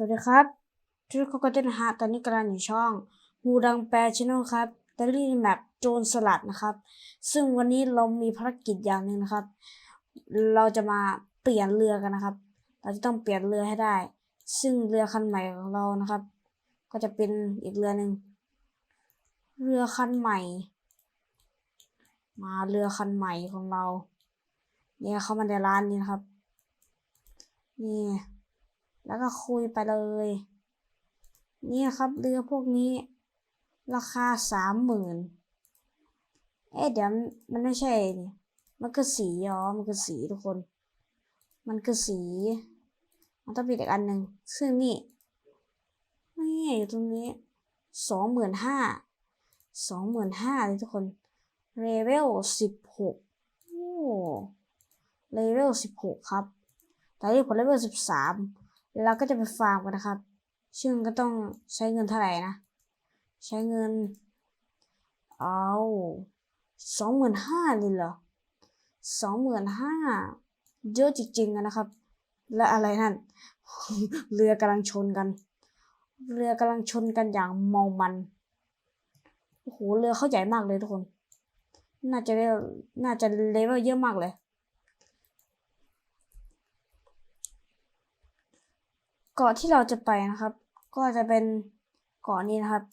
สวัสดีครับทุกคนก็เจะนฮะตอนนี้กำลังอยู่ช่องฮูดังแปลชแนลครับดารี่แมปโจรสลัดนะครับ ซึ่งวันนี้เรามีภารกิจอย่างหนึ่งนะครับ เราจะมาเปลี่ยนเรือกันนะครับ เราจะต้องเปลี่ยนเรือให้ได้ ซึ่งเรือคันใหม่ของเรานะครับ ก็จะเป็นอีกเรือหนึ่งเรือคันใหม่ มาเรือคันใหม่ของเรา เนี่ยเข้ามาในร้านนี้นะครับ นี่ แล้วก็คุยไปเลย นี่ครับเรือพวกนี้ ราคาสามหมื่นเอ๊ะเดี๋ยวมันไม่ใช่นี่มันคือสีอ๋อมันคือสีทุกคน มันคือสี มันต้องมีอีกอันหนึ่งซึ่งนี่นี่อยู่ตรงนี้สองหมื่นห้าสองหมื่นห้าเลยทุกคนเลเวลสิบหกโอ้เลเวลสิบหกครับ ตอนนี้ผมเลเวลสิบสาม เราก็จะไปฟาร์มกันนะครับ ซึ่งก็ต้องใช้เงินเท่าไหร่นะ ใช้เงิน เอาสองหมื่นห้าเลยเหรอสองหมื่นห้าเยอะจริงๆนะครับ และอะไรนั่น เรือกำลังชนกัน เรือกำลังชนกันอย่างเมามัน โอ้โห เรือเขาใหญ่มากเลยทุกคน น่าจะเลเวลน่าจะเลเวลเยอะมากเลย เกาะที่เราจะไปนะครับ ก็จะเป็นเกาะนี้นะครับ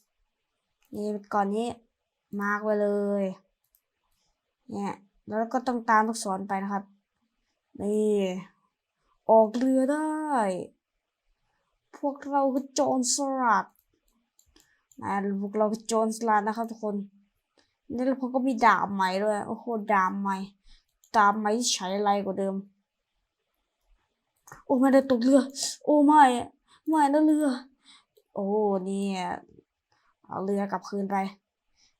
นี่เกาะนี้มาร์กไว้เลย เนี่ย แล้วก็ต้องตามลูกศรไปนะครับ นี่ ออกเรือได้ พวกเราคือโจรสลัดนะพวกเราคือโจรสลัดนะครับทุกคนนี่แล้วผมก็มีดาบใหม่ด้วย โอ้โห ดาบใหม่ ดาบใหม่ใช้ไรกว่าเดิม โอ้ไม่ได้ตกเรือ โอ้ไม่ไม่นะเรือ โอ้เนี่ยเอาเรือกลับคืนไป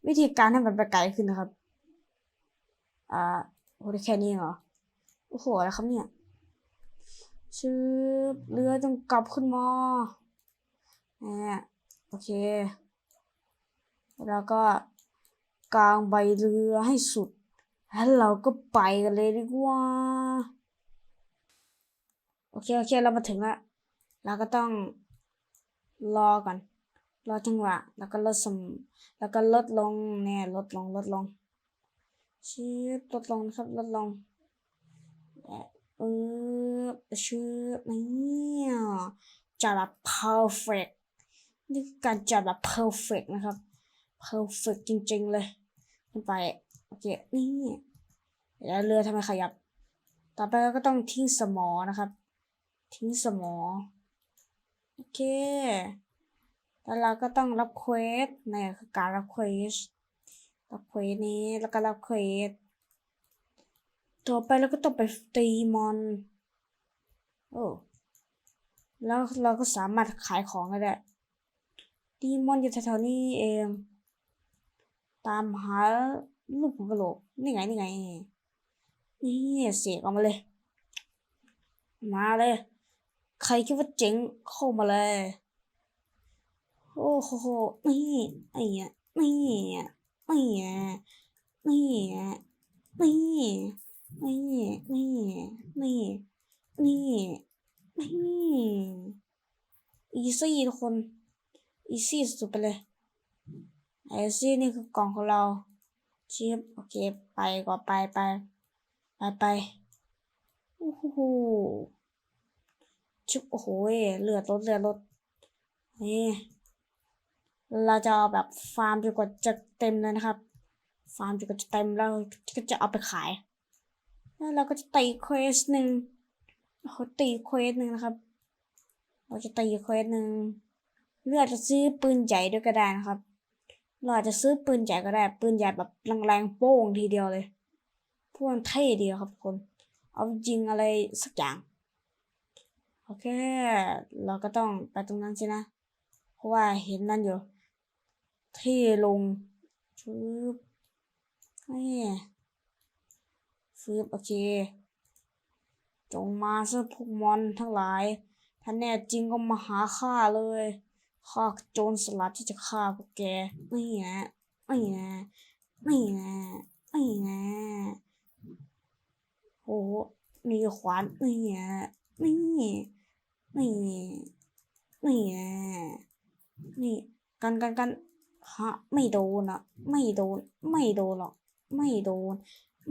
วิธีการให้มันไปไกลขึ้นนะครับ อ่าโอ้ได้แค่นี้เหรอโอ้โหอะไรครับเนี่ยชื่อเรือต้องกลับขึ้นมาแหมโอเค แล้วก็กลางใบเรือให้สุดแล้วเราก็ไปกันเลยดีกว่า โอเค โอเค เรามาถึงแล้วเราก็ต้องรอก่อน รอจังหวะ แล้วก็ลดสม แล้วก็ลดลงเนี่ยลดลง ลดลงชีบลดลงครับ ลดลงเออชืบเนี่ยจัดแบบ perfect นี่คือการจัดแบบ perfect นะครับ perfect จริง ๆ เลยขึ้นไป โอเค นี่แล้วเรือทำไมขยับ ต่อไปเราก็ต้องทิ้งสมอนะครับ ทิ้งสมอโอเค แล้วเราก็ต้องรับเควสเนี่ยคือการรับเควส รับเควสนี้ แล้วก็รับเควสต่อไปเราก็ต้องไปตีมอน โอ้ แล้วเราก็สามารถขายของได้ด้วยตีมอนอยู่แถวๆนี้เอง ตามหาลูกของกระโหลก นี่ไง นี่ไง นี่เสียกออกมาเลย มาเลย ใครคิดว่าเจ๋งเข้ามาเลย โอ้โห นี่ไอ้เนี่ยนี่เนี่ยนี่เนี่ยนี่เนี่ยนี่นี่นี่นี่นี่นี่อีซี่ทุกคนอีซี่สุดไปเลยไอซี่นี่คือกล่องของเราชิปโอเคไปก็ไปไปไปไปโอ้โห ชุบโอ้โหเลือดลดเลือดลดนี่เราจะเอาแบบฟาร์มจนกว่าจะเต็มเลยนะครับ ฟาร์มจนกว่าจะเต็มแล้วก็จะเอาไปขาย แล้วเราก็จะตีเควสหนึ่งเขาตีเควสหนึ่งนะครับ เราจะตีเควสหนึ่งเลือดจะซื้อปืนใหญ่ด้วยก็ได้นะครับ เราอาจจะซื้อปืนใหญ่ก็ได้ ปืนใหญ่แบบแรงๆโป้งทีเดียวเลยพวกเท่ดีครับคน เอายิงอะไรสักอย่าง โอเค เราก็ต้องไปตรงนั้นสินะ เพราะว่าเห็นนั่นอยู่ ที่ลงฟืบนี่ฟืบโอเค จงมาซะพวกมอนทั้งหลาย ถ้าแน่จริงก็มาหาข้าเลยข้าโจรสลัดที่จะฆ่าพวกแกนี่ไงนี่ไงนี่ไงนี่ไงโอ้มีขวานนี่ไงนี่นี่ นี่แน่นี่กันกันกันฮะไม่โดนอะไม่โดน ไม่โดนหรอก ไม่โดน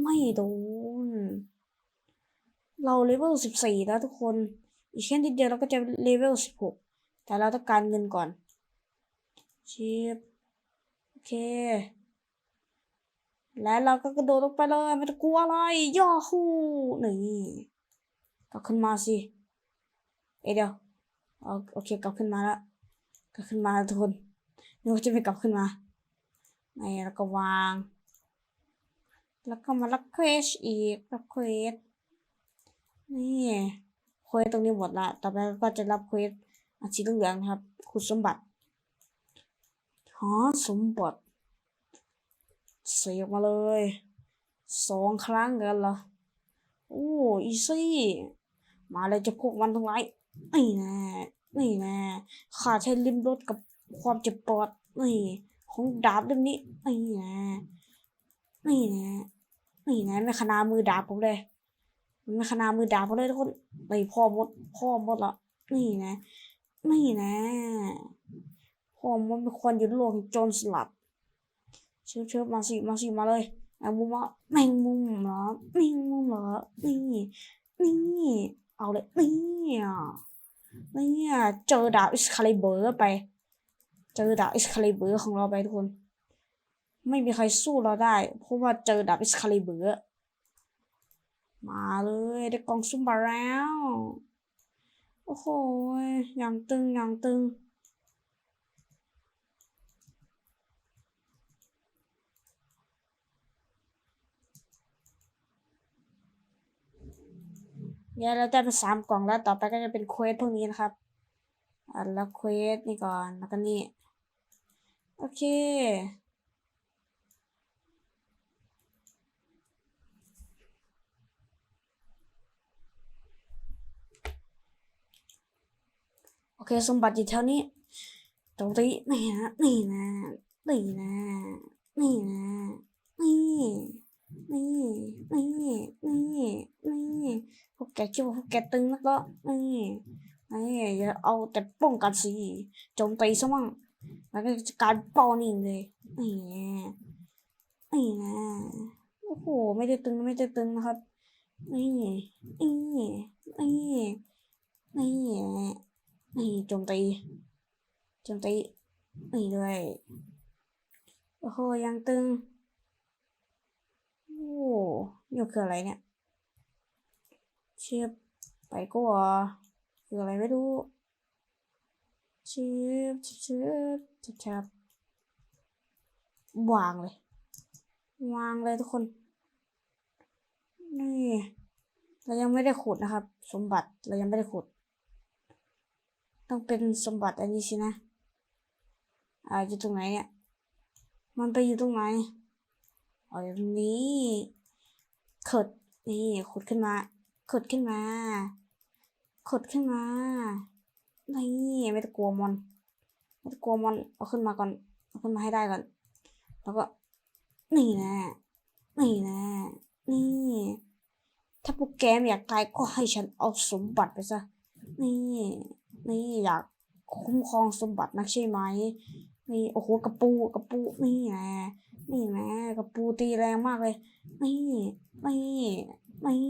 ไม่โดน เราเลเวลสิบสี่แล้วทุกคน อีกแค่นิดเดียวเราก็จะเลเวลสิบหกแต่เราต้องการเงินก่อนชิปโอเค และเราก็กระโดดลงไปเลยไม่ต้องกลัวอะไรย่อฮูนี่กลับขึ้นมาสิ เอเดียวโอเคกลับขึ้นมาแล้วกลับขึ้นมาแล้วทุกคนนึกว่าจะไม่กลับขึ้นมานี่แล้วก็วาง แล้วก็มารับเควสอีกรับเควสนี่เควสตรงนี้หมดละต่อไปก็จะรับเควสอันสีเหลืองๆครับ คุณสมบัติหาสมบัติเสียออกมาเลยสองครั้งกันเหรอโอ้อีซี่มาเลยจะพวกมันทั้งหลาย นี่น่นี่น่ข้าใช้ลิ้มรสกับความเจ็บปวดนี่ของดาบเล่มนี้นี่น่นี่น่นี่น่ไม่ขนามือดาบผมเลยมันไม่ขนามือดาบผมเลยทุกคนนี่พ่อมด พ่อมดละนี่น่นี่น่พ่อมดเป็นคนอยู่โลกแห่งจรสลัดเชิญเชิญมาสิมาสิมาเลยแมงมุมอะแมงมุมเหรอแมงมุมเหรอนี่นี่ เอาเลยนี่อะนี่อะเจอดาบอิสคาลิเบอร์ไป เจอดาบอิสคาลิเบอร์ของเราไปทุกคน ไม่มีใครสู้เราได้ เพราะว่าเจอดาบอิสคาลิเบอร์มาเลยได้กล่องซุ่มมาแล้ว โอ้โหอย่างตึงอย่างตึง เนี่ยเราได้ไปสามกล่องแล้วต่อไปก็จะเป็นเควสพวกนี้นะครับอ่าแล้วเควสนี่ก่อนแล้วก็นี่โอเคโอเคสมบัติอยู่แถวนี้ตรงนี้นี่นะนี่นะนี่นะนี่นะนี่ นี่นี่นี่นี่พวกแกคิดว่าพวกแกตึงแล้วก็นี่นี่อย่าเอาแต่ป้องกันสิโจมตีซะมั่งแล้วก็จะการป้อนนี่เลยนี่นี่นะโอ้โห ไม่ได้ตึงไม่ได้ตึงนะครับนี่นี่นี่นี่นี่โจมตีโจมตีนี่ด้วยโอ้โหยังตึง นี่คืออะไรเนี่ย เชียบไปก็วะคืออะไรไม่รู้เชียบเชียบเชียบเชียบวางเลย วางเลยทุกคน นี่ เรายังไม่ได้ขุดนะครับ สมบัติเรายังไม่ได้ขุด ต้องเป็นสมบัติอันนี้สินะ อ่าอยู่ตรงไหนเนี่ย มันไปอยู่ตรงไหน อ๋ออยู่ตรงนี้ขุดนี่ขุดขึ้นมาขุดขึ้นมาขุดขึ้นมานี่ไม่ต้องกลัวมอนไม่ต้องกลัวมอนเอาขึ้นมาก่อนเอาขึ้นมาให้ได้ก่อน แล้วก็นี่นะนี่นะนี่ ถ้าพวกแกมอยากตายก็ให้ฉันเอาสมบัติไปซะนี่นี่อยากคุ้มครองสมบัตินักใช่ไหมนี่โอ้โหกระปูกระปูนี่แหละ นี่แหละกระปูตีแรงมากเลย นี่นี่นี่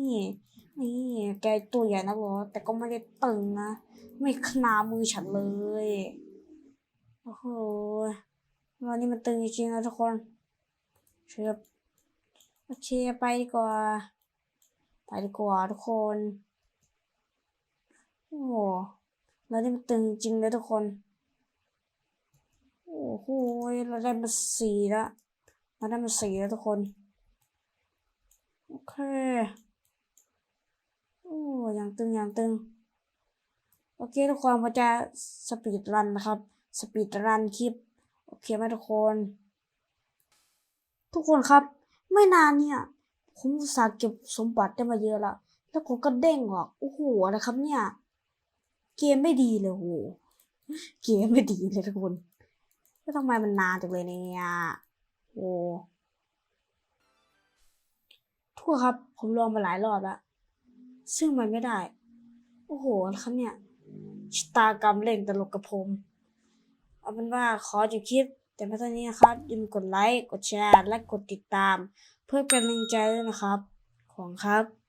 นี่แกตัวใหญ่นะบอแต่ก็ไม่ได้ตึงนะ ไม่ขนามือฉันเลย โอ้โหวันนี้มันตึงจริงๆนะทุกคนเชื่อโอเคไปดีกว่า ไปดีกว่าทุกคน โอ้โหแล้วนี่มันตึงจริงเลยทุกคน โอ้โห เราได้มาสี่แล้ว เราได้มาสี่แล้วทุกคน โอเคโอ้ยังตึงยังตึง โอเคทุกคนผมจะสปีดรันนะครับ สปีดรันคลิป โอเคไหมทุกคน ทุกคนครับ ไม่นานเนี่ยผมอุตส่าเก็บสมบัติได้มาเยอะละแล้วผมก็เด้งออก โอ้โหอะไรครับเนี่ย เกมไม่ดีเลยโห เกมไม่ดีเลยทุกคนแล้วทำไมมันนานจังเลยเนี่ย โอ้ทั่วครับ ผมลองมาหลายรอบแล้ว ซึ่งมันไม่ได้ โอ้โหครับเนี่ยชะตากรรมเล่นตลกกับผม เอาเป็นว่าขอจบคลิป แต่ไม่เท่านี้นะครับอย่าลืมกดไลค์ กดแชร์ และกดติดตาม เพื่อเป็นกำลังใจด้วยนะครับ ของครับ